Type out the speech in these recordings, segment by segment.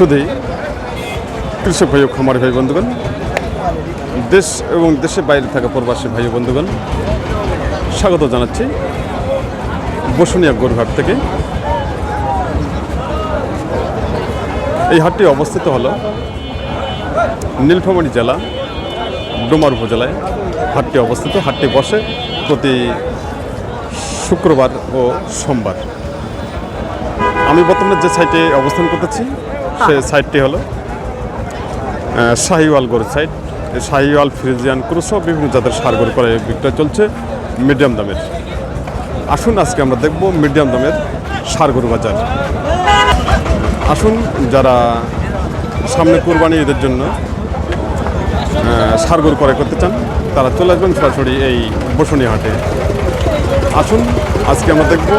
শুধুই কৃষক ভাই ও খামারি ভাই বন্ধুগণ, দেশ এবং দেশের বাইরে থাকা প্রবাসী ভাই বন্ধুগণ, স্বাগত জানাচ্ছি বসুনিয়া গরুহাট থেকে। এই হাটটি অবস্থিত হল নীলফামারী জেলা, ডোমার উপজেলায়। হাটটি অবস্থিত, হাটটি বসে প্রতি শুক্রবার ও সোমবার। আমি বর্তমানে যে সাইটে অবস্থান করতেছি সে সাইটটি হলো শাহিওয়াল গরুর এই শাহিওয়াল, ফ্রিজিয়ান, ক্রুশ সহ বিভিন্ন জাতের সার গরু করে বিক্রয় চলছে মিডিয়াম দামের। আসুন আজকে আমরা দেখব মিডিয়াম দামের সার গরু বাজার। আসুন যারা সামনে কোরবানি ঈদের জন্য সার গরু ক্রয় করতে চান, তারা চলে আসবেন সরাসরি এই বসুনি হাটে আসুন আজকে আমরা দেখব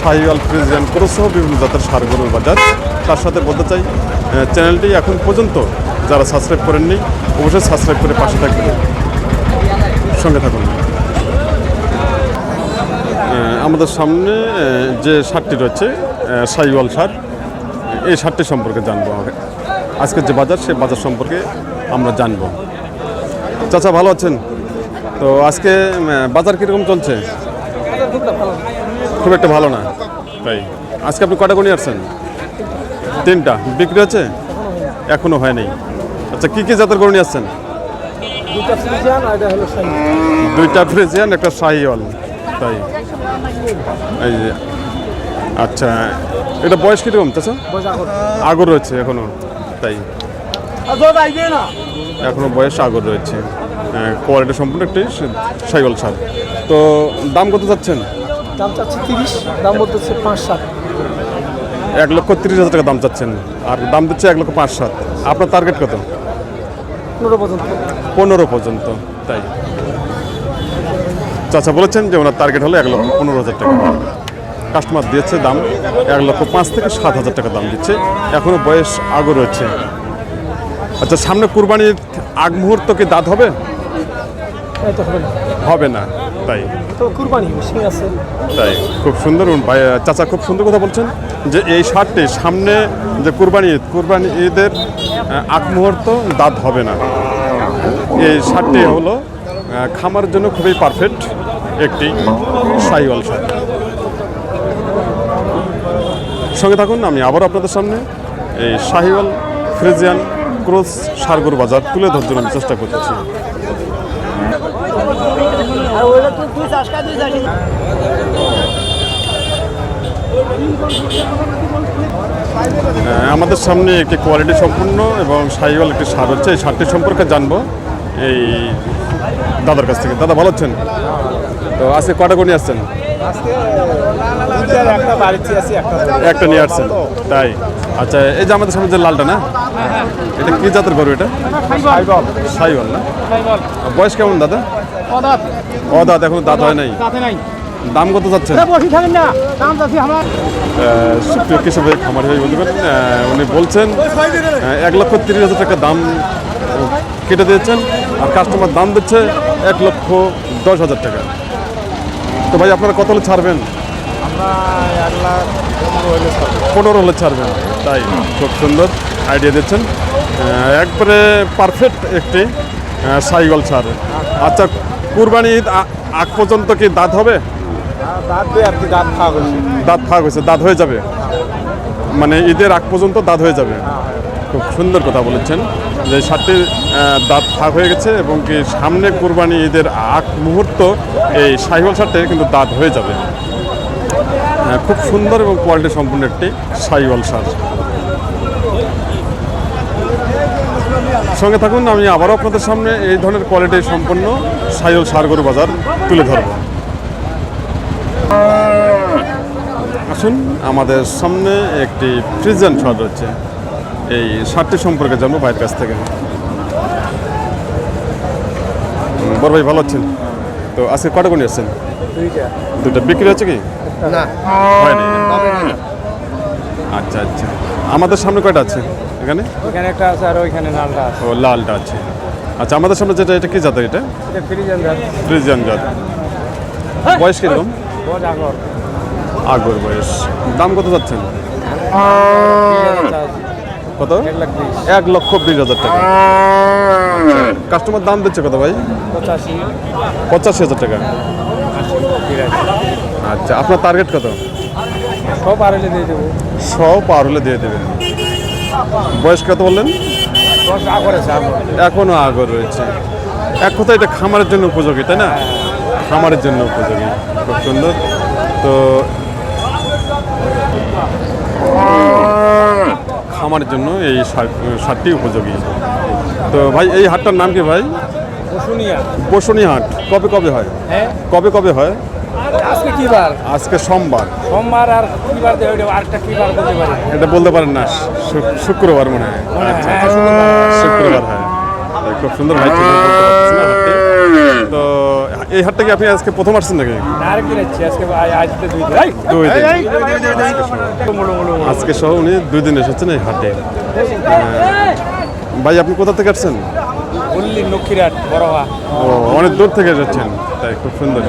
শাহিওয়াল ফ্রিজিয়ান ক্রস সহ বিভিন্ন জাতের সার গরুর বাজার। তার সাথে বলতে চাই চ্যানেলটি এখন পর্যন্ত যারা সাবস্ক্রাইব করেননি, অবশ্যই সাবস্ক্রাইব করে পাশে থাকবেন। সঙ্গে থাকুন। আমাদের সামনে যে সারটি রয়েছে সাইওয়াল সার, এই সারটি সম্পর্কে জানব। আজকের যে বাজার, সে বাজার সম্পর্কে আমরা জানব। চাচা, ভালো আছেন? তো আজকে বাজার কীরকম চলছে? খুব একটা ভালো না। তাই। আজকে আপনি কটা গুণি আসছেন? তিনটা। বিক্রি হচ্ছে? এখনও হয়নি আচ্ছা কি কি জাতের গরু নিয়ে আসছেন? দুইটা ফ্রিজিয়ান একটা শাহিওয়াল। তাই। এই যে আচ্ছা এটা বয়স কীরকম চাচা? আগর। রয়েছে এখনও। তাই। দুধ না। এখনও বয়স আগর রয়েছে। কোয়ালিটি সম্পূর্ণ একটি সাইকেল সার। তো দাম কত যাচ্ছেন? দাম চাচ্ছি তিরিশ দাম বলতেছে পাঁচ সাত। এক লক্ষ তিরিশ হাজার টাকা দাম চাচ্ছেন। আর দাম দিচ্ছে এক লক্ষ পাঁচ সাত। আপনার টার্গেট কত? পনেরো পর্যন্ত। পনেরো পর্যন্ত তাই। চাচা বলেছেন যে ওনার টার্গেট হলো এক লক্ষ পনেরো হাজার টাকা। কাস্টমার দিয়েছে দাম এক লক্ষ পাঁচ থেকে সাত হাজার টাকা দাম দিচ্ছে। এখনও বয়স আগও রয়েছে। আচ্ছা সামনে কুরবানির আগ মুহূর্ত কি দাঁত হবে? হবে না। তাই? তো কুরবানি বেশি আছে। তাই খুব সুন্দর ভাই চাচা খুব সুন্দর কথা বলছেন যে এই শার্টটি সামনে যে কুরবানি ঈদ কুরবানি ঈদের আগ মুহূর্ত দাঁত হবে না। এই শার্টটি হলো আহ, খামারের জন্য খুবই পারফেক্ট একটি সাইওয়াল শার্ট সঙ্গে থাকুন আমি আবার আপনাদের সামনে এই শাহিওয়াল ফ্রিজিয়ান ক্রস সারগুর বাজার তুলে ধরার জন্য আমি চেষ্টা করতেছি আর চাষ যাই আহ, আমাদের সামনে একটি কোয়ালিটি সম্পূর্ণ এবং সাইওয়াল একটি সার হচ্ছে। এই সারটি সম্পর্কে জানব এই দাদার কাছ থেকে। দাদা ভালো আছেন? তো আজকে কটা করে নিয়ে আসছেন? একটা বাড়িতে আছি একটা একটা নিয়ে আসছেন। তাই? আচ্ছা এই যে আমাদের সামনে যে লালটা না এটা কি জাতের গরু এটা? সাইবল। সাইওয়াল না? বয়স কেমন দাদা? ও দাদা এখন দাঁত হয় নাই। দাম কত আমার। সুপ্রিয় কৃষক ভাই খামারি ভাই বন্ধুগণ উনি বলছেন এক লক্ষ তিরিশ হাজার টাকা দাম কেটে দিয়েছেন আর কাস্টমার দাম দিচ্ছে এক লক্ষ দশ হাজার টাকা। তো ভাই আপনারা কত হলে ছাড়বেন? পনেরো হলে ছাড়বেন তাই খুব সুন্দর আইডিয়া দিচ্ছেন। একবারে পারফেক্ট একটি সাইকেল ছাড়। আচ্ছা কুরবানি ঈদ আগ পর্যন্ত কি দাঁত হবে? দাঁত খাওয়া হয়েছে। দাঁত ফাঁক হয়েছে দাঁত হয়ে যাবে? মানে ঈদের আগ পর্যন্ত দাঁত হয়ে যাবে। খুব সুন্দর কথা বলেছেন যে সাতটি দাঁত ফাঁক হয়ে গেছে এবং কি সামনে কুরবানি ঈদের আগ মুহূর্ত এই সাইহল সারটে কিন্তু দাঁত হয়ে যাবে। খুব সুন্দর এবং কোয়ালিটি সম্পূর্ণ একটি সাইওয়াল সার সঙ্গে থাকুন আমি আবারও আপনাদের সামনে এই ধরনের কোয়ালিটি সম্পন্ন সাইওয়াল সারগরু বাজার তুলে ধরব। আসুন আমাদের সামনে একটি ফ্রিজিয়ান শার্ট রয়েছে। এই শার্টটি সম্পর্কে জানব ভাইয়ের কাছ থেকে। বড় ভাই ভালো আছেন? তো আজকে কটা গুণি আসছেন? দুটো বিক্রি হচ্ছে কি? না। আচ্ছা আচ্ছা। আমাদের সামনে কয়টা আছে? এখানে? এখানে একটা আছে আর ওইখানে নালটা আছে। ও লালটা আছে। আচ্ছা আমাদের সামনে যেটা এটা কি জাতের এটা? এটা ফ্রিজিয়ান দাঁত ফ্রিজিয়ান জাত। বয়স কীরকম? বহুত আগর। আগর বয়স। দাম কত যাচ্ছেন? কত? এক লক্ষ বিশ হাজার টাকা। কাস্টমার দাম দিচ্ছে কত ভাই? পঁচাশি। পঁচাশি হাজার টাকা। আচ্ছা আপনার টার্গেট কত? সব আর হলে দিয়ে দেবো। হলে দিয়ে দেবেন। বয়স কত বললেন? দশ আগর আগর। এখনও আগর রয়েছে। এক কথা এটা খামারের জন্য উপযোগী তাই না? খামারের জন্য উপযোগী। খুব সুন্দর। তো খামারের জন্য এই সার- সারটি উপযোগী। তো ভাই এই হাটটার নাম কি ভাই? শুনিয়া বসুনি হাট কবে কবে হয়? হ্যাঁ। কবে কবে হয়? আজকে কি বার আজকে সোমবার সোমবার আর কি বার আরেকটা কি বার বলতে পারি এটা বলতে পারেন না শুক্রবার মনে হয় আচ্ছা হ্যাঁ শুক্রবার। এই খুব সুন্দর ভাই। তো এই হাটটা কি আপনি আজকে প্রথম আসছেন নাকি দুই দিন। আজকে সহ উনি দুই দিন এসেছেন এই হাটে হ্যাঁ। ভাই আপনি কোথা থেকে আসছেন বললি লক্ষ্মীরাট বড়হা। ও অনেক দূর থেকে এসেছেন তাই খুব সুন্দর।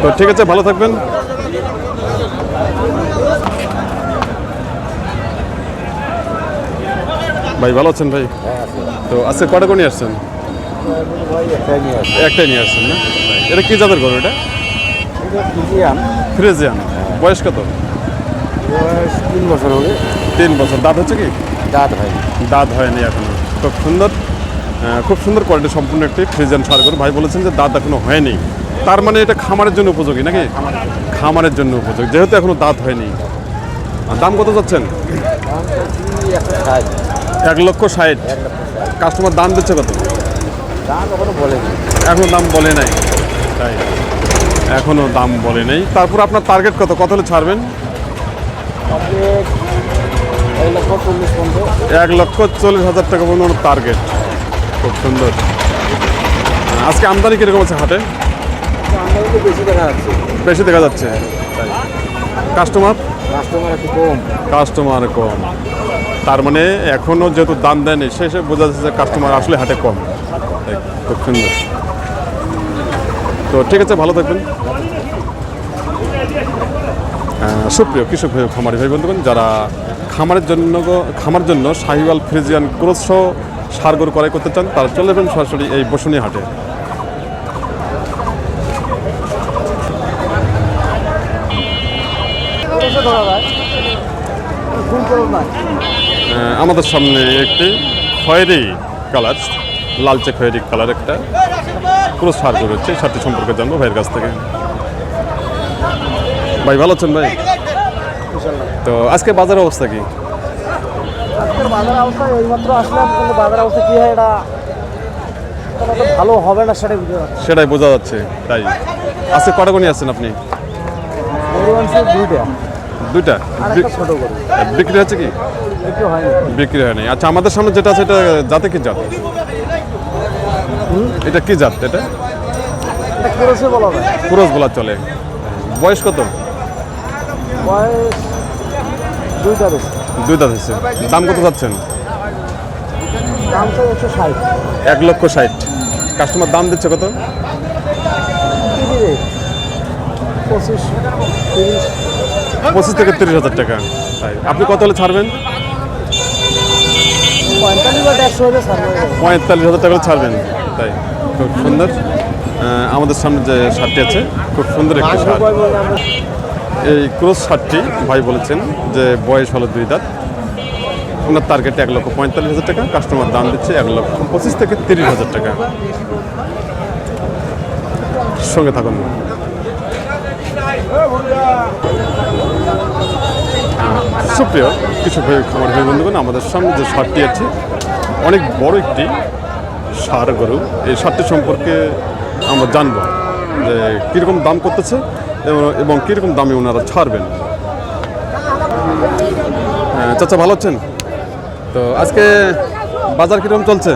তো ঠিক আছে ভালো থাকবেন। ভাই ভালো আছেন ভাই? তো আজকে কটা করে নিয়ে আসছেন? একটাই নিয়ে আসছেন না? এটা কি জাতের গরু এটা? ফ্রেজিয়ান। বয়স কত? তিন বছর হবে। তিন বছর। দাঁত হচ্ছে কি? দাঁত ভাই দাঁত হয়নি এখনও। খুব সুন্দর খুব সুন্দর কোয়ালিটি সম্পূর্ণ একটি ফ্রিজিয়ান সার গরু। ভাই বলেছেন যে দাঁত এখনও হয়নি। তার মানে এটা খামারের জন্য উপযোগী নাকি? খামারের জন্য উপযোগী যেহেতু এখনও দাঁত হয়নি। আর দাম কত যাচ্ছেন এক লক্ষ ষাট। কাস্টমার দাম দিচ্ছে কত? এখনও দাম বলে নাই। তাই এখনও দাম বলে নেই। তারপর আপনার টার্গেট কত? কত হলে ছাড়বেন? এক লক্ষ চল্লিশ হাজার টাকা পর্যন্ত টার্গেট খুব সুন্দর। আজকে আমদানি কীরকম আছে হাটে? বেশি দেখা যাচ্ছে। কাস্টমার কাস্টমার কম। তার মানে এখনও যেহেতু দাম দেয়নি, সে শেষে বোঝা যাচ্ছে যে কাস্টমার আসলে হাটে কম। খুব সুন্দর। তো ঠিক আছে, ভালো থাকবেন। সুপ্রিয় কৃষক খামারি ভাই বন্ধুগণ, যারা খামারের জন্য খামার জন্য শাহিওয়াল ফ্রিজিয়ান ক্রোস সার গরু ক্রয় করতে চান, তারা চলে যাবেন সরাসরি এই বসুনি হাটে আমাদের সামনে একটি খয়েরি কালার, লালচে খয়েরি কালার একটা পুরো সার গরু হচ্ছে সারটি সম্পর্কে জানব ভাইয়ের কাছ থেকে। ভাই ভালো আছেন ভাই? তো আজকে বাজারের অবস্থা কি? বাজার অবস্থা এইমাত্র আসলাম কিন্তু বাজার অবস্থা কি হয় এটা ভালো হবে না সেটাই বোঝা যাচ্ছে তাই। আজকে কটা করে আছেন আপনি? দুইটা। বিক্রি হচ্ছে কি? বিক্রি হয়নি। আচ্ছা আমাদের সামনে যেটা আছে এটা জাতে কি জাত? এটা কি জাত এটা? কেরোসে পুরস বলা চলে। বয়স কত? বয়স দুই দাঁত হয়েছে দাম কত যাচ্ছেন দাম তো একশো ষাট। এক লক্ষ ষাট। কাস্টমার দাম দিচ্ছে কত? পঁচিশ তিরিশ। পঁচিশ থেকে তিরিশ হাজার টাকা। তাই। আপনি কত হলে ছাড়বেন? পঁয়তাল্লিশ হাজার টাকা ছাড়বেন। তাই। খুব সুন্দর। আমাদের সামনে যে শার্টটি আছে খুব সুন্দর একটি শার্ট। এই ক্রস শার্টটি ভাই বলেছেন যে বয়স হলো দুই দাঁত। ওনার টার্গেট এক লক্ষ পঁয়তাল্লিশ হাজার টাকা কাস্টমার দাম দিচ্ছে এক লক্ষ পঁচিশ থেকে তিরিশ হাজার টাকা। সঙ্গে থাকুন। সুপ্রিয় কিছু ভাই খামার ভাই বন্ধুগণ, আমাদের সামনে যে শার্টটি আছে, অনেক বড় একটি সার গরু। এই সারটি সম্পর্কে আমরা জানব যে কীরকম দাম করতেছে এবং- কীরকম দামে ওনারা ছাড়বেন? চাচা ভালো আছেন? তো আজকে বাজার কীরকম চলছে?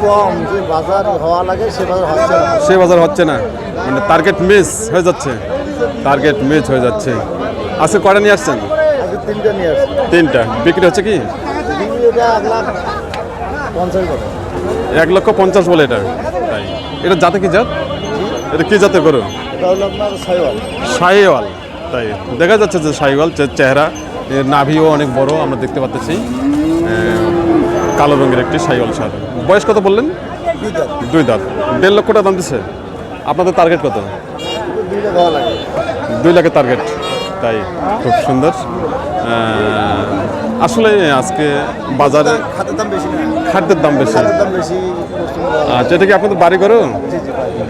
কম যে বাজার হওয়া লাগে সে বাজার হচ্ছে না। সে বাজার হচ্ছে না। মানে টার্গেট মিস হয়ে যাচ্ছে। টার্গেট মিস হয়ে যাচ্ছে। আজকে কয়টা নিয়ে আসছেন? তিনটা নিয়ে আসছি। তিনটা। বিক্রি হচ্ছে কি? এক লক্ষ পঞ্চাশ বলে এটা। তাই এটা জাতে কি জাত? এটা কি জাতের গরু? আপনার সাইওয়াল। তাই। দেখা যাচ্ছে যে সাইওয়াল চেহারা এর নাভিও অনেক বড় আমরা দেখতে পাচ্ছি কালো রঙের একটি সাইওয়াল সার। বয়স কত বললেন? দুই দাঁত। দেড় লক্ষ টাকা দাম দিচ্ছে আপনাদের টার্গেট কত? দুই লাখের টার্গেট তাই। খুব সুন্দর। আসলে আজকে বাজারে খাদ্যের দাম বেশি খাদ্যের দাম বেশি। দাম বেশি। আচ্ছা কি আপনাদের বাড়ি গরু?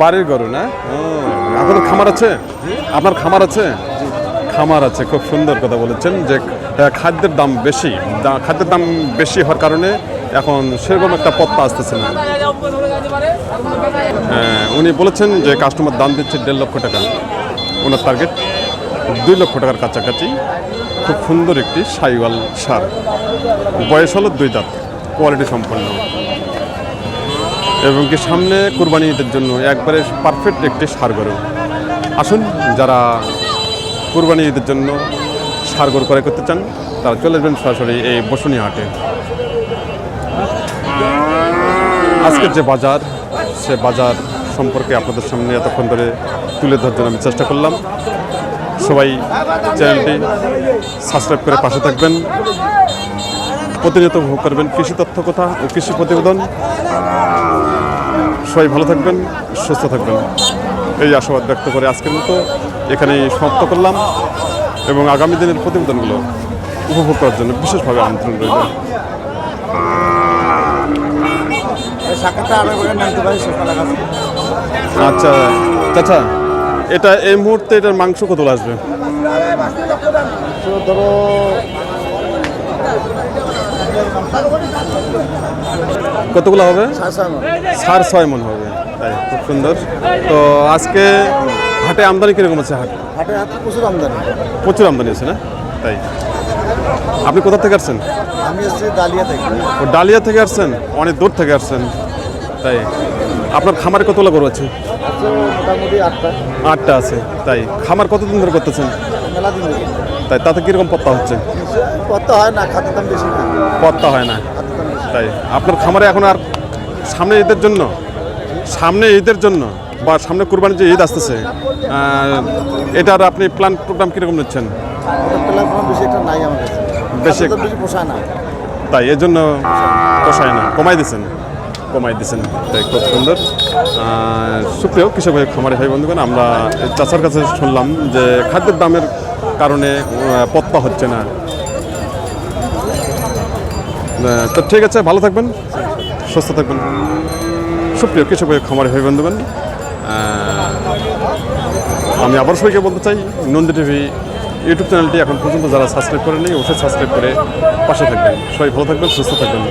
বাড়ির গরু না? আপনাদের খামার আছে? আপনার খামার আছে? খামার আছে খুব সুন্দর কথা বলেছেন যে খাদ্যের দাম বেশি। খাদ্যের দাম বেশি হওয়ার কারণে এখন সেরকম একটা পত্তা আসতেছে না। হ্যাঁ, উনি বলেছেন যে কাস্টমার দাম দিচ্ছে দেড় লক্ষ টাকা। ওনার টার্গেট দুই লক্ষ টাকার কাছাকাছি। খুব সুন্দর একটি সাইওয়াল সার। বয়স হলো দুই দাঁত। কোয়ালিটি সম্পন্ন। এবং কি সামনে কুরবানি ঈদের জন্য একবারে পারফেক্ট একটি সার গরু। আসুন, যারা কুরবানি ঈদের জন্য সার গরু ক্রয় করতে চান, তারা চলে আসবেন সরাসরি এই বসুনি হাটে আজকের যে বাজার, সে বাজার সম্পর্কে আপনাদের সামনে এতক্ষণ ধরে তুলে ধরার জন্য আমি চেষ্টা করলাম। সবাই চ্যানেলটি সাবস্ক্রাইব করে পাশে থাকবেন। প্রতিনিয়ত উপভোগ করবেন কৃষি তথ্য কথা ও কৃষি প্রতিবেদন। সবাই ভালো থাকবেন সুস্থ থাকবেন। এই আশাবাদ ব্যক্ত করে আজকের মতো এখানেই সমাপ্ত করলাম এবং আগামী দিনের প্রতিবেদনগুলো উপভোগ করার জন্য বিশেষভাবে আমন্ত্রণ রইল। আচ্ছা চাচা এটা এই মুহূর্তে এটার মাংস কত আসবে? ধরো কতগুলো হবে? সাড়ে ছয়। মন। হবে। তাই খুব সুন্দর। তো আজকে হাটে আমদানি কীরকম আছে হাট? হাটে প্রচুর আমদানি। প্রচুর আমদানি আছে না? তাই। আপনি কোথা থেকে আসছেন? আমি এসেছি ডালিয়া থেকে। ও ডালিয়া থেকে আসছেন? অনেক দূর থেকে আসছেন। তাই। আপনার খামারে কতগুলো গরু আছে? মোটামুটি আটটা। আটটা আছে। তাই। খামার কতদিন ধরে করতেছেন? মেলা দিন। তাই? তাতে কীরকম পত্তা হচ্ছে? কত হয় না খাতের দাম বেশি না। পত্তা হয় না। তাই? আপনার খামারে এখন আর সামনে ঈদের জন্য? সামনে ঈদের জন্য? বা সামনে কুরবানির যে ঈদ আসতেছে এটার আপনি প্ল্যান প্রোগ্রাম কীরকম নিচ্ছেন? বেশি একটা নাই আমার বেশি- খাতের দাম বেশি পোষায় না। তাই এর জন্য পোষায় না কমাই দিছেন কমাই দিয়েছেন। তাই খুব সুন্দর। সুপ্রিয় কৃষক ভাই খামারি ভাই, বন্ধুগণ, আমরা চাষার কাছে শুনলাম যে খাদ্যের দামের কারণে পত্তা হচ্ছে না। তো ঠিক আছে, ভালো থাকবেন, সুস্থ থাকবেন। সুপ্রিয় কৃষক ভাই খামারি ভাই, বন্ধুগণ আমি আবার সবাইকে বলতে চাই, নন্দী টিভি ইউটিউব চ্যানেলটি এখন পর্যন্ত যারা সাবস্ক্রাইব করেনি, অবশ্যই সাবস্ক্রাইব করে পাশে থাকবেন। সবাই ভালো থাকবেন, সুস্থ থাকবেন।